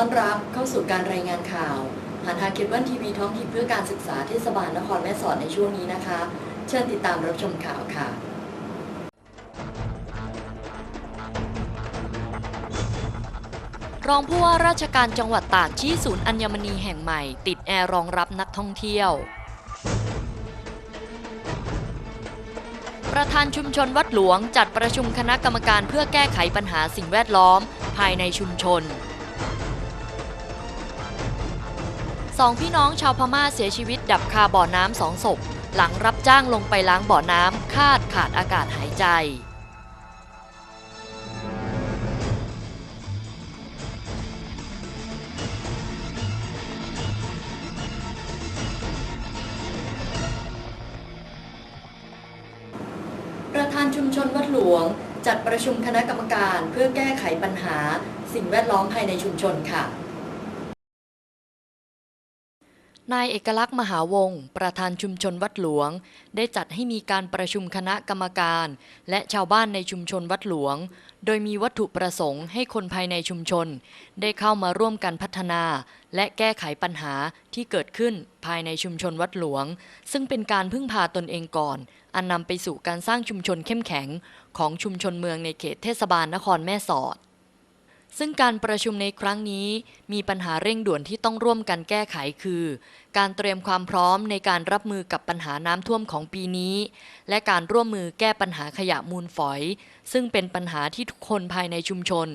อต้อนรับเข้าสู่การรายงานข่าวผ่านทางเคเบิลทีวีท้องถิ่นเพื่อการศึกษาเทศบาลนครแม่สอดในช่วงนี้นะคะ เชิญติดตามรับชมข่าวค่ะ รองผู้ว่าราชการจังหวัดตากชี้ศูนย์อัญมณีแห่งใหม่ ติดแอร์รองรับนักท่องเที่ยว ประธานชุมชนวัดหลวงจัดประชุมคณะกรรมการเพื่อแก้ไขปัญหาสิ่งแวดล้อมภายในชุมชน สองพี่น้องชาวพม่าเสียชีวิตดับคาบ่อน้ำสองศพ หลังรับจ้างลงไปล้างบ่อน้ำคาดขาดอากาศหายใจ ประธานชุมชนวัดหลวง จัดประชุมคณะกรรมการเพื่อแก้ไขปัญหา สิ่งแวดล้อมภายในชุมชนค่ะ นายเอกลักษณ์มหาวงศ์ประธานชุมชนวัดหลวง ได้จัดให้มีการประชุมคณะกรรมการ และชาวบ้านในชุมชนวัดหลวง โดยมีวัตถุประสงค์ให้คนภายในชุมชน ได้เข้ามาร่วมกันพัฒนา และแก้ไขปัญหาที่เกิดขึ้นภายในชุมชนวัดหลวง ซึ่งเป็นการพึ่งพาตนเองก่อน อันนำไปสู่การสร้างชุมชนเข้มแข็ง ของชุมชนเมืองในเขตเทศบาลนครแม่สอด ซึ่งการประชุมในครั้งนี้มีปัญหาเร่งด่วนที่ต้องร่วมกันแก้ไขคือ การเตรียมความพร้อมในการรับมือกับปัญหาน้ำท่วมของปีนี้ และการร่วมมือแก้ปัญหาขยะมูลฝอย ซึ่งเป็นปัญหาที่ทุกคนภายในชุมชน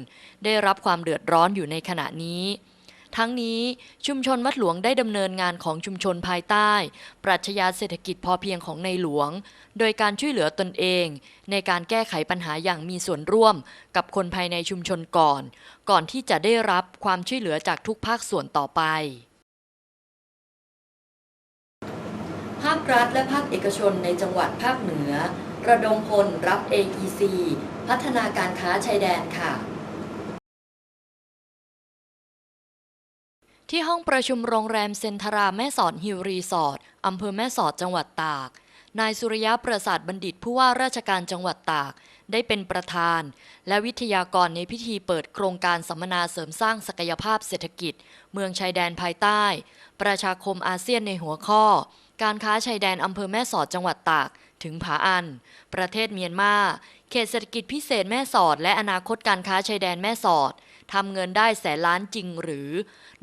ได้รับความเดือดร้อนอยู่ในขณะนี้ ทั้งนี้ชุมชนวัดหลวงได้ดำเนินงานของชุมชนภายใต้ ปรัชญาเศรษฐกิจพอเพียงของในหลวง โดยการช่วยเหลือตนเอง ในการแก้ไขปัญหาอย่างมีส่วนร่วม กับคนภายในชุมชนก่อน ก่อนที่จะได้รับความช่วยเหลือจากทุกภาคส่วนต่อไปภาครัฐและภาคเอกชนในจังหวัดภาคเหนือ ระดมพลรับ AEC พัฒนาการค้าชายแดนค่ะ ที่ห้องประชุมโรงแรมเซนทราแม่สอดฮิลรีสอร์ทอำเภอแม่สอดจังหวัดตาก นายสุริยะประสาทบัณฑิตผู้ว่าราชการจังหวัดตาก ได้เป็นประธาน และวิทยากรในพิธีเปิดโครงการสัมมนาเสริมสร้างศักยภาพเศรษฐกิจ เมืองชายแดนภายใต้ ประชาคมอาเซียนในหัวข้อ การค้าชายแดนอำเภอแม่สอดจังหวัดตากถึงผาอัน ประเทศเมียนมา เขตเศรษฐกิจพิเศษแม่สอด และอนาคตการค้าชายแดนแม่สอด ทำเงินได้แสนล้านจริงหรือ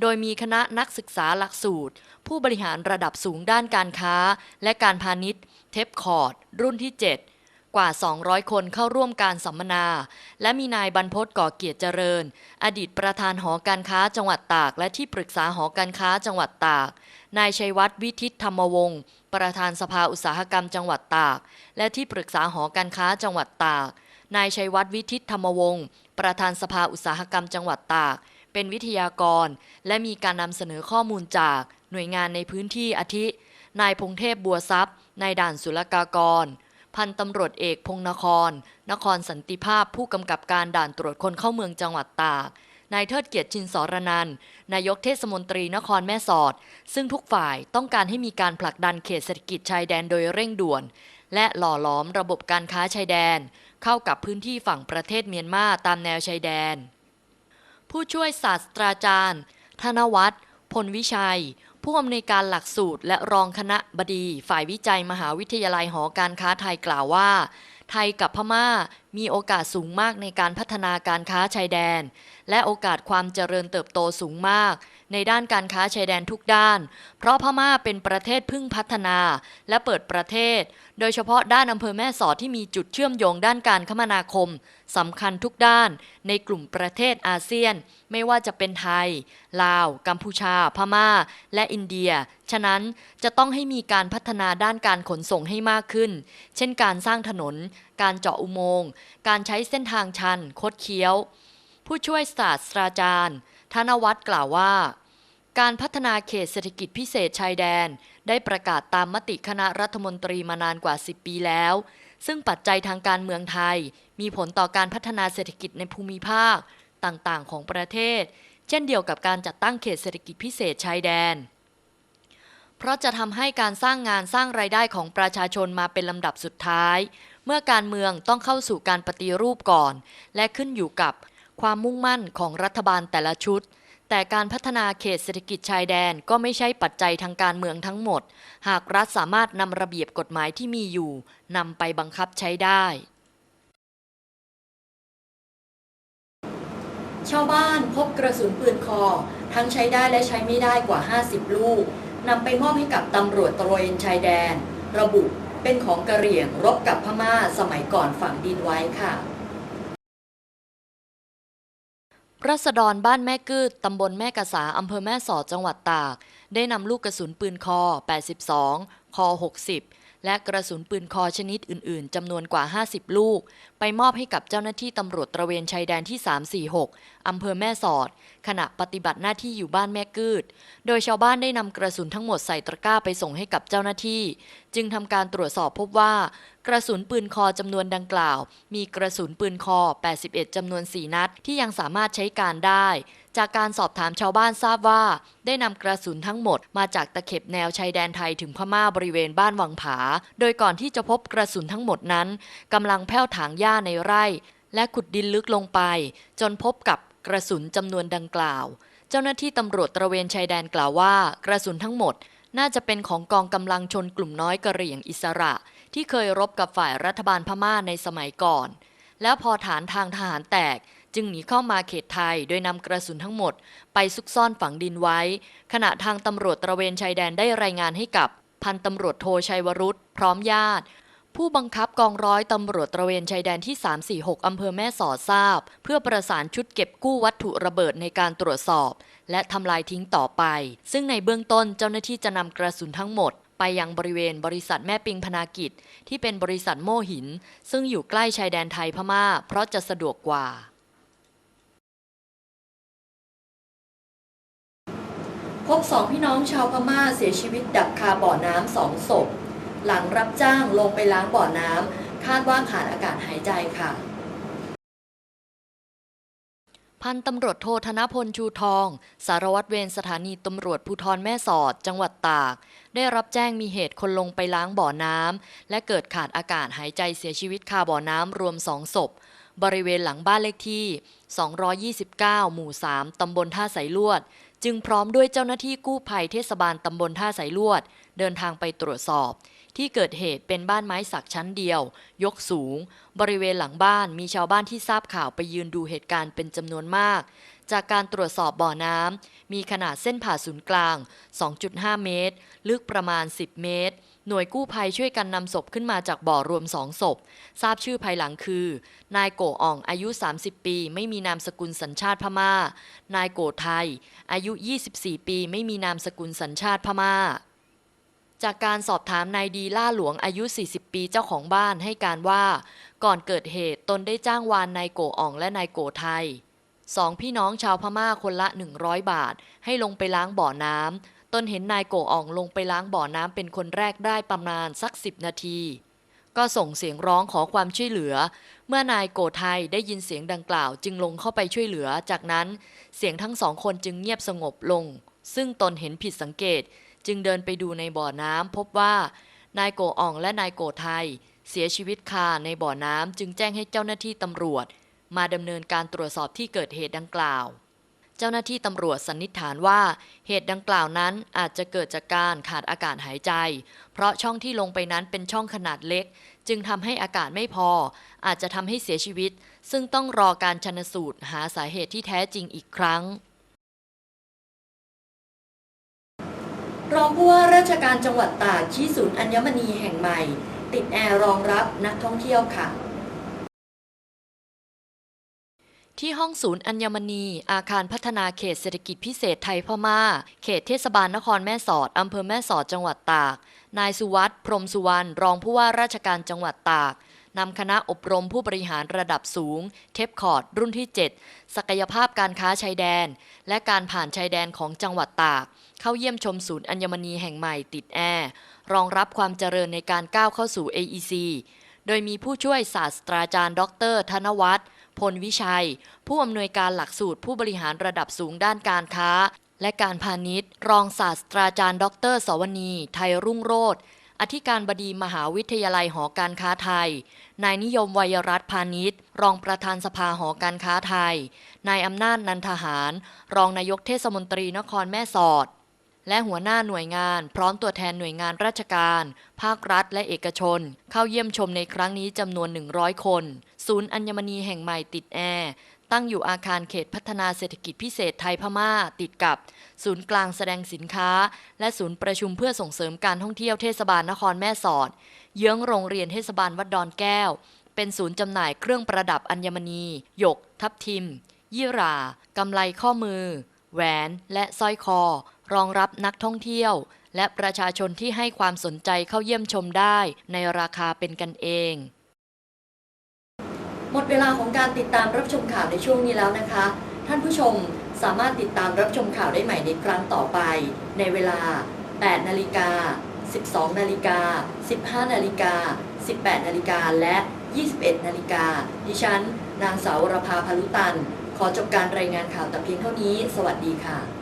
โดยมีคณะนักศึกษาหลักสูตร ผู้บริหารระดับสูงด้านการค้า และการพาณิชย์ เทปคอร์ด รุ่นที่ 7 กว่า 200 คนเข้าร่วมการสัมมนา และมีนายบรรพตก่อเกียรติเจริญ อดีตประธานหอการค้าจังหวัดตาก และที่ปรึกษาหอการค้าจังหวัดตาก นายชัยวัฒน์วิทิตธรรมวงศ์ประธานสภาอุตสาหกรรมจังหวัดตาก และที่ปรึกษาหอการค้าจังหวัดตาก นายชัยวัฒน์วิทิตธรรมวงศ์ประธานสภาอุตสาหกรรมจังหวัดตาก เป็นวิทยากร และมีการนำเสนอข้อมูลจากหน่วยงานในพื้นที่อาทิ นายพงเทพบัวทรัพย์นายด่านศุลกากร พันตำรวจเอกพงนคร นครสันติภาพผู้กำกับการด่านตรวจคนเข้าเมืองจังหวัดตากนายเทิดเกียรติชินสรนันนายกเทศมนตรีนครแม่สอด ซึ่งทุกฝ่ายต้องการให้มีการผลักดันเขตเศรษฐกิจชายแดนโดยเร่งด่วน และหล่อหลอมระบบการค้าชายแดน เข้ากับพื้นที่ฝั่งประเทศเมียนมาตามแนวชายแดน ผู้ช่วยศาสตราจารย์ ธนวัฒน์พลวิชัย ผู้อำนวยการหลักสูตรและรองคณะบดี ฝ่ายวิจัยมหาวิทยาลัยหอการค้าไทยกล่าวว่า ไทยกับพม่า มีโอกาสสูงมากในการพัฒนาการค้าชายแดน และโอกาสความเจริญเติบโตสูงมาก ในด้านการค้าชายแดนทุกด้าน เพราะพม่าเป็นประเทศพึ่งพัฒนา และเปิดประเทศ โดยเฉพาะด้านอำเภอแม่สอดที่มีจุดเชื่อมโยงด้านการคมนาคมสำคัญทุกด้าน ในกลุ่มประเทศอาเซียน ไม่ว่าจะเป็นไทย ลาว กัมพูชา พม่า และอินเดีย ฉะนั้นจะต้องให้มีการพัฒนาด้านการขนส่งให้มากขึ้น เช่นการสร้างถนนการเจาะอุโมงค์ การใช้เส้นทางชัน คดเคี้ยว ผู้ช่วยศาสตราจารย์ ธนวัฒน์กล่าวว่า การพัฒนาเขตเศรษฐกิจพิเศษชายแดน ได้ประกาศตามมติคณะรัฐมนตรีมานานกว่า 10 ปีแล้ว ซึ่งปัจจัยทางการเมืองไทย มีผลต่อการพัฒนาเศรษฐกิจในภูมิภาคต่างๆ ของประเทศ เช่นเดียวกับการจัดตั้งเขตเศรษฐกิจพิเศษชายแดน เพราะจะทำให้การสร้างงานสร้างรายได้ของประชาชนมาเป็นลำดับสุดท้าย เมื่อการเมืองต้องเข้าสู่การปฏิรูปก่อน และขึ้นอยู่กับความมุ่งมั่นของรัฐบาลแต่ละชุด แต่การพัฒนาเขตเศรษฐกิจชายแดนก็ไม่ใช่ปัจจัยทางการเมืองทั้งหมด หากรัฐสามารถนำระเบียบกฎหมายที่มีอยู่นำไปบังคับใช้ได้ ชาวบ้านพบกระสุนปืนคอ ทั้งใช้ได้และใช้ไม่ได้กว่า 50 ลูกนำไปมอบให้กับตำรวจตระเวนชายแดน ระบุ เป็นของกะเหรี่ยงรบกับพม่าสมัยก่อนฝังดินไว้ค่ะรัษฎรบ้านแม่กืดตำบลแม่กะสาอำเภอแม่สอดจังหวัดตาก ได้นำลูกกระสุนปืนคอ 82 คอ 60 และกระสุนปืนคอชนิดอื่น ๆจำนวนกว่า 50 ลูก ไปมอบให้กับเจ้าหน้าที่ตำรวจตระเวนชายแดนที่ 346 อำเภอแม่สอด ขณะปฏิบัติหน้าที่อยู่บ้านแม่กืด โดยชาวบ้านได้นำกระสุนทั้งหมดใส่ตะกร้าไปส่งให้กับเจ้าหน้าที่ จึงทำการตรวจสอบพบว่า กระสุนปืนคอจำนวนดังกล่าว มีกระสุนปืนคอ 81จำนวน 4 นัด ที่ยังสามารถใช้การได้ จากการสอบถามชาวบ้านทราบว่า ได้นำกระสุนทั้งหมดมาจากตะเข็บแนวชายแดนไทยถึงพม่าบริเวณบ้านวังผา โดยก่อนที่จะพบกระสุนทั้งหมดนั้นกำลังแผ้วถางหญ้าในไร่ และขุดดินลึกลงไป จนพบกับกระสุนจำนวนดังกล่าว เจ้าหน้าที่ตำรวจตระเวนชายแดนกล่าวว่า กระสุนทั้งหมด น่าจะเป็นของกองกำลังชนกลุ่มน้อยกระเหรี่ยงอิสระ ที่เคยรบกับฝ่ายรัฐบาลพม่าในสมัยก่อน แล้วพอฐานทางทหารแตกจึงหนีเข้ามาเขตไทยโดยนำกระสุนทั้งหมด ไปซุกซ่อนฝังดินไว้ ขณะทางตำรวจตระเวนชายแดนได้รายงานให้กับพันตำรวจโทชัยวรุษพร้อมญาติ ผู้บังคับกองร้อยตำรวจตระเวนชายแดนที่ 346 อำเภอแม่สอดทราบ เพื่อประสานชุดเก็บกู้วัตถุระเบิดในการตรวจสอบ และทำลายทิ้งต่อไป ซึ่งในเบื้องต้นเจ้าหน้าที่จะนำกระสุนทั้งหมด ไปยังบริเวณบริษัทแม่ปิงพนากิจ ที่เป็นบริษัทโม่หิน ซึ่งอยู่ใกล้ชายแดนไทยพม่า เพราะจะสะดวกกว่า พบสองพี่น้องชาวพม่าเสียชีวิตดับคาบ่อน้ำสองศพ หลังรับจ้างลงไปล้างบ่อน้ำคาดว่าขาดอากาศหายใจค่ะพันตำรวจโทธนพลชูทอง สารวัตรเวรสถานีตำรวจภูธรแม่สอด จังหวัดตาก ได้รับแจ้งมีเหตุคนลงไปล้างบ่อน้ำและเกิดขาดอากาศหายใจเสียชีวิตคาบ่อน้ำรวมสองศพ บริเวณหลังบ้านเลขที่ 229 หมู่ 3 ตำบลท่าสายลวด จึงพร้อมด้วยเจ้าหน้าที่กู้ภัยเทศบาลตำบลท่าสายลวด เดินทางไปตรวจสอบ ที่เกิดเหตุเป็นบ้านไม้สักชั้นเดียว ยกสูง บริเวณหลังบ้านมีชาวบ้านที่ทราบข่าวไปยืนดูเหตุการณ์เป็นจำนวนมาก จากการตรวจสอบบ่อน้ำมีขนาดเส้นผ่าศูนย์กลาง 2.5 เมตร ลึกประมาณ 10 เมตร หน่วยกู้ภัยช่วยกันนำศพขึ้นมาจากบ่อรวม2ศพ ทราบชื่อภายหลังคือ นายโกอ่องอายุ 30 ปี ไม่มีนามสกุลสัญชาติพม่า นายโกไทย อายุ 24 ปี ไม่มีนามสกุลสัญชาติพม่า จากการสอบถามนายดีล่าหลวงอายุ 40 ปีเจ้าของบ้านให้การว่า ก่อนเกิดเหตุตนได้จ้างวานนายโกอ่องและนายโกไทยสองพี่น้องชาวพม่าคนละ 100 บาท ให้ลงไปล้างบ่อน้ำตนเห็นนายโกอ่องลงไปล้างบ่อน้ำเป็นคนแรกได้ประมาณสัก 10 นาที ก็ส่งเสียงร้องขอความช่วยเหลือ เมื่อนายโกไทยได้ยินเสียงดังกล่าวจึงลงเข้าไปช่วยเหลือ จากนั้นเสียงทั้งสองคนจึงเงียบสงบลง ซึ่งตนเห็นผิดสังเกต จึงเดินไปดูในบ่อน้ำพบว่านายโกอ่องและนายโกไทย เสียชีวิตคาในบ่อน้ำจึงแจ้งให้เจ้าหน้าที่ตำรวจ มาดำเนินการตรวจสอบที่เกิดเหตุดังกล่าว เจ้าหน้าที่ตำรวจสันนิษฐานว่าเหตุดังกล่าวนั้นอาจจะเกิดจากการขาดอากาศหายใจ เพราะช่องที่ลงไปนั้นเป็นช่องขนาดเล็ก จึงทำให้อากาศไม่พอ อาจจะทำให้เสียชีวิต ซึ่งต้องรอการชันสูตรหาสาเหตุที่แท้จริงอีกครั้ง รองผู้ว่าราชการจังหวัดตากชี้ศูนย์อัญมณีแห่งใหม่ ติดแอร์รองรับนักท่องเที่ยวค่ะที่ห้องศูนย์อัญมณี อาคารพัฒนาเขตเศรษฐกิจพิเศษไทยพม่า เขตเทศบาลนครแม่สอด อำเภอแม่สอดจังหวัดตาก นายสุวัสด์พรหมสุวรรณรองผู้ว่าราชการจังหวัดตากนำคณะอบรมผู้บริหารระดับสูง เทปคอร์ดรุ่นที่ 7 ศักยภาพการค้าชายแดน และการผ่านชายแดนของจังหวัดตาก เข้าเยี่ยมชมศูนย์อัญมณีแห่งใหม่ติดแอร์รองรับความเจริญในการก้าวเข้าสู่ AEC โดยมีผู้ช่วยศาสตราจารย์ ดร ธนวัฒน์พลวิชัย ผู้อำนวยการหลักสูตรผู้บริหารระดับสูงด้านการค้า และการพาณิชย์ รองศาสตราจารย์ ดร สวนี ไทยรุ่งโรธอธิการบดีมหาวิทยาลัยหอการค้าไทย นายนิยมวัยรัตพาณิชย์ รองประธานสภาหอการค้าไทย นายอำนาจนันทหาร รองนายกเทศมนตรีนครแม่สอด และหัวหน้าหน่วยงาน พร้อมตัวแทนหน่วยงานราชการ ภาครัฐและเอกชน เข้าเยี่ยมชมในครั้งนี้จำนวน 100 คน ศูนย์อัญมณีแห่งใหม่ติดแอร์ตั้งอยู่อาคารเขตพัฒนาเศรษฐกิจพิเศษไทยพม่า ติดกับ ศูนย์กลางแสดงสินค้า และศูนย์ประชุมเพื่อส่งเสริมการท่องเที่ยวเทศบาลนครแม่สอด เยื้องโรงเรียนเทศบาลวัดดอนแก้ว เป็นศูนย์จำหน่ายเครื่องประดับอัญมณี หยก ทับทิม ยี่รา กำไลข้อมือ แหวน และสร้อยคอ รองรับนักท่องเที่ยว และประชาชนที่ให้ความสนใจเข้าเยี่ยมชมได้ในราคาเป็นกันเอง หมดเวลาของการติดตามรับชมข่าวในช่วงนี้แล้วนะคะ ท่านผู้ชมสามารถติดตามรับชมข่าวได้ใหม่ในครั้งต่อไป ในเวลา 8 นาฬิกา 12 นาฬิกา 15 นาฬิกา 18 นาฬิกา และ 21 นาฬิกา ดิฉัน นางสาวรภาพาลุตัน ขอจบการรายงานข่าวแต่เพียงเท่านี้ สวัสดีค่ะ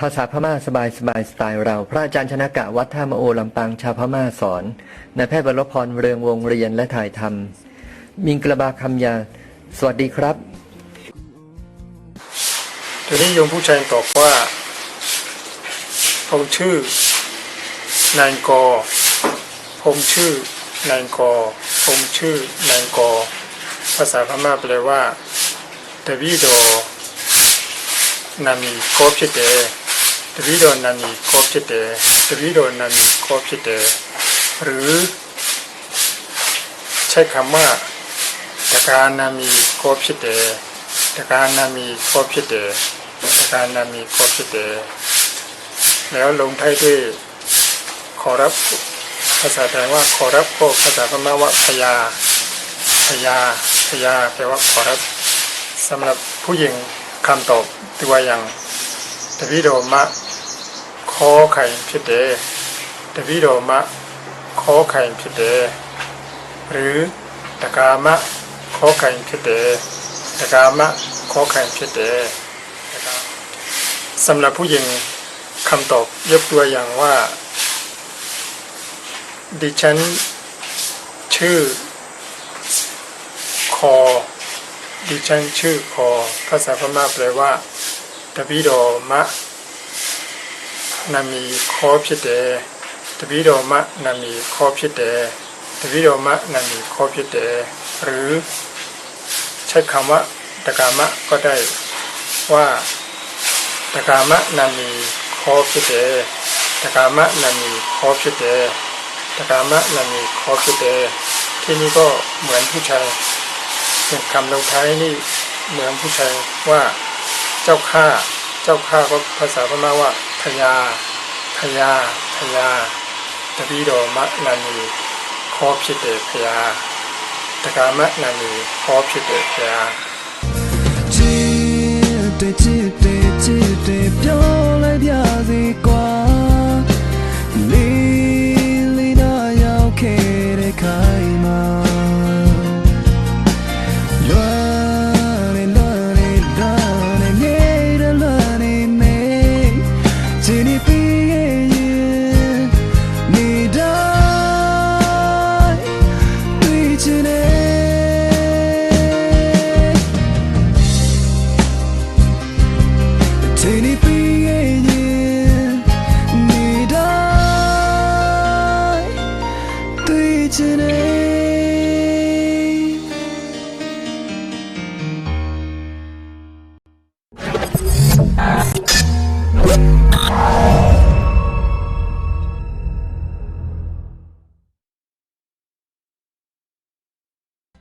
ภาษาพม่าสบายสบายสไตล์เรา พระอาจารย์ชนะกะวัดท่ามโอลำปางชาวพม่าสอนนายแพทย์วรพรเรืองวงเรียนและถ่ายทำมิงกระบาคำยา สวัสดีครับทีนี้โยมผู้ชายตอบว่าผมชื่อนายกอผมชื่อนายกอผมชื่อนายกอภาษาพม่าแปลว่าดวิโดนามีกอบชิเต ดวิโดนามีกอบชิเตดวิโดนามีกอบชิเต หรือ ใช้คำว่าตะการนามีกอบชิเตตะการนามีครบชิเตตะการนามีครบชิเต แล้วลงท้ายด้วยขอรับภาษาไทยว่าขอรับก็ภาษาพม่าว่าพยาพยาพยาแปลว่าขอรับสำหรับผู้หญิงคำตอบตัวอย่าง တပည့်တော်မခေါ်ခိုင်ဖြစ်တယ်တပည့်တော်မခေါ်ခိုင်ဖြစ်တယ်หรือตกามะခေါ်ခိုင်ဖြစ်တယ်ตกามะခေါ်ခိုင်ဖြစ်တယ်นะครับสำหรับผู้หญิงคำตอบยกตัวอย่างว่า ดิฉันชื่อ คอ ดิฉันชื่อคอ ภาษาพม่าแปลว่า ตบิโดมะ นามีคอဖြစ်တယ်တပိတော်မနာမည်ခေါ်ဖြစ်တယ်တပိတော်မနာမည်ခေါ်ဖြစ်တယ်หรือใช้คำว่าตกามะก็ได้ว่าตกามะนามีခေါ်ဖြစ်တယ်ตกามะนามีခေါ်ဖြစ်တယ်ตกามะนามีခေါ်ဖြစ်တယ်ที่นี่ก็เหมือนผู้ชายเป็นคำลงท้ายนี่เหมือนผู้ชายว่า เจ้าข้าเจ้าข้าก็ภาษาพม่าว่าพยาพยาพยาตะวีโดมะนานีขอพิเตพยาตกามะนานีขอพิเตพยา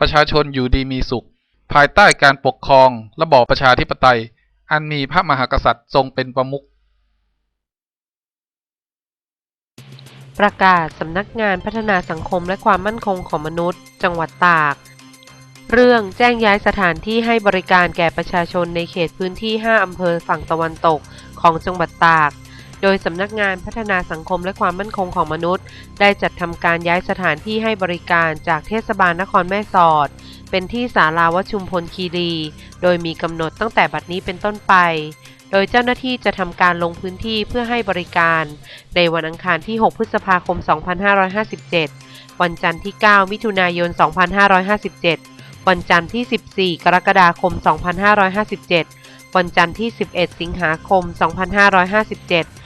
ประชาชนอยู่ดีมีสุข ภายใต้การปกครองระบอบประชาธิปไตย อันมีพระมหากษัตริย์ทรงเป็นประมุขประกาศสำนักงานพัฒนาสังคมและความมั่นคงของมนุษย์ จังหวัดตาก เรื่องแจ้งย้ายสถานที่ให้บริการแก่ประชาชนในเขตพื้นที่ 5 อำเภอฝั่งตะวันตกของจังหวัดตาก โดยสำนักงานพัฒนาสังคมและความมั่นคงของมนุษย์ ได้จัดทำการย้ายสถานที่ให้บริการจากเทศบาลนครแม่สอด เป็นที่ศาลาวชุมพลคีรี โดยมีกำหนดตั้งแต่บัดนี้เป็นต้นไป โดยเจ้าหน้าที่จะทำการลงพื้นที่เพื่อให้บริการ ในวันอังคารที่ 6 พฤษภาคม 2557 วันจันทร์ที่ 9 มิถุนายน 2557 วันจันทร์ที่ 14 กรกฎาคม 2557วันจันทร์ที่ 11 สิงหาคม 2557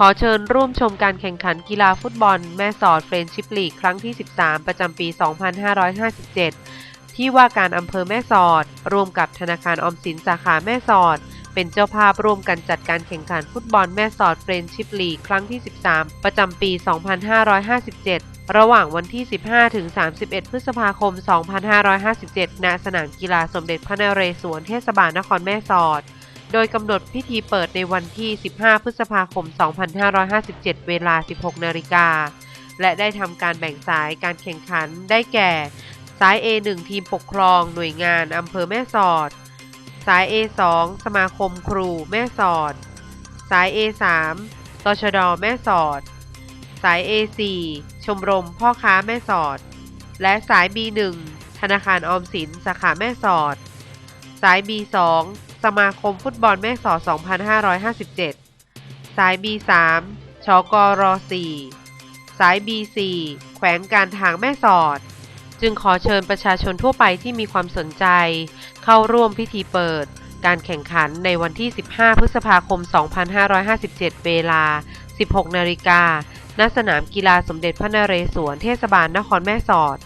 ขอเชิญร่วมชมการแข่งขันกีฬาฟุตบอล แม่สอดเฟรนชิพลีกครั้งที่ 13 ประจำปี 2557 ที่ว่าการอำเภอแม่สอด ร่วมกับธนาคารออมสินสาขาแม่สอด เป็นเจ้าภาพร่วมกันจัดการแข่งขันฟุตบอลแม่สอดเฟรนชิพลีกครั้งที่ 13 ประจำปี 2557ระหว่างวันที่ 15 ถึง 31 พฤษภาคม 2557 ณ สนามกีฬาสมเด็จพระนเรศวรเทศบาลนครแม่สอด โดยกำหนดพิธีเปิดในวันที่ 15 พฤษภาคม 2557 เวลา 16 นาฬิกา และได้ทำการแบ่งสายการแข่งขันได้แก่ สาย A1 ทีมปกครองหน่วยงานอำเภอแม่สอด สาย A2 สมาคมครูแม่สอด สาย A3 ตชดแม่สอด สาย A4 ชมรมพ่อค้าแม่สอด และสาย B1 ธนาคารออมสินสาขาแม่สอด สาย B2 สมาคมฟุตบอลแม่สอด 2557 สาย B3 ชกร4สาย B4 แขวงการทางแม่สอด จึงขอเชิญประชาชนทั่วไปที่มีความสนใจ เข้าร่วมพิธีเปิด การแข่งขันในวันที่ 15 พฤษภาคม 2557 เวลา 16 นาฬิกาณสนามกีฬาสมเด็จพระนเรศวรเทศบาลนครแม่สอด